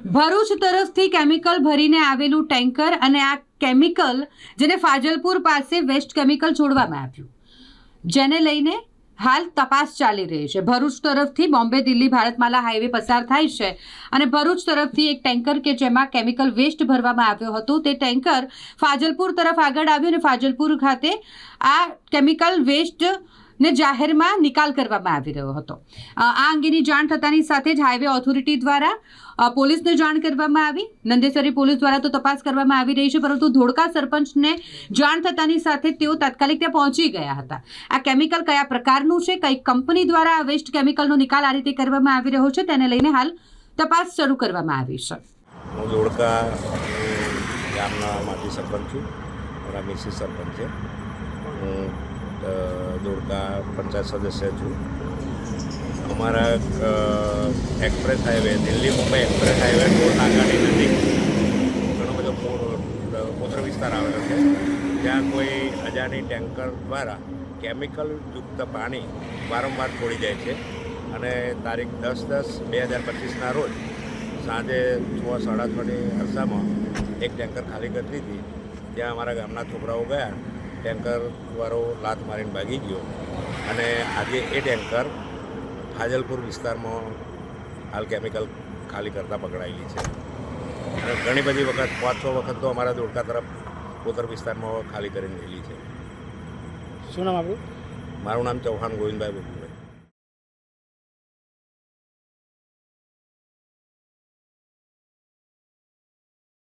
ભરૂચ તરફથી કેમિકલ ભરીને આવેલું ટેન્કર અને આ કેમિકલ જેને ફાજલપુર પાસે વેસ્ટ કેમિકલ છોડવામાં આવ્યું. જેને લઈને હાલ તપાસ ચાલી રહી છે. ભરૂચ તરફથી બોમ્બે, દિલ્હી, ભારતમાલા હાઈવે પસાર થાય છે અને ભરૂચ તરફથી એક ટેન્કર કે જેમાં કેમિકલ વેસ્ટ ભરવામાં આવ્યો હતો તે ટેન્કર ફાજલપુર તરફ આગળ આવ્યું અને ફાજલપુર ખાતે આ કેમિકલ વેસ્ટ ને જાહેરમાં નિકાલ કરવામાં આવી રહ્યો હતો. આ અંગેની જાણ થતાની સાથે જ હાઈવે ઓથોરિટી દ્વારા પોલીસને જાણ કરવામાં આવી. નંદેસરી પોલીસ દ્વારા તો તપાસ કરવામાં આવી રહી છે, પરંતુ ધોળકા સરપંચને જાણ થતાની સાથે તેઓ તાત્કાલિક ત્યાં પહોંચી ગયા હતા. આ કેમિકલ કયા પ્રકારનું છે? કઈ કંપની દ્વારા આ વેસ્ટ કેમિકલનો નિકાલ આ રીતે કરવામાં આવી રહ્યો છે? તેને લઈને હાલ તપાસ શરૂ કરવામાં આવી છે. ગામના માજી સરપંચ છું. મારા મિસિસ સરપંચ છે. હું અ, પંચાયત સદસ્ય છું. અમારા express highway Delhi Mumbai express highway toll નાકાની નજીક ઘણો બધો પોત્ર વિસ્તાર આવેલો છે. ત્યાં કોઈ અજાણી ટેન્કર દ્વારા કેમિકલયુક્ત પાણી વારંવાર છોડી જાય છે. અને તારીખ દસ દસ બે હજાર પચીસના રોજ સાંજે છ સાડા છની અરસામાં એક ટેન્કર ખાલી કરતી હતી. ત્યાં અમારા ગામના છોકરાઓ ગયા ટેન્કરવાળો લાત મારીને ભાગી ગયો. અને આજે એ ટેન્કર ફાજલપુર વિસ્તારમાં હાલ કેમિકલ ખાલી કરતાં પકડાયેલી છે. અને ઘણી બધી વખત પાંચ છ વખત તો અમારા ધોળકા તરફ કોતર વિસ્તારમાં ખાલી કરીને ગયેલી છે. શું નામ આપણું મારું નામ ચૌહાણ ગોવિંદભાઈ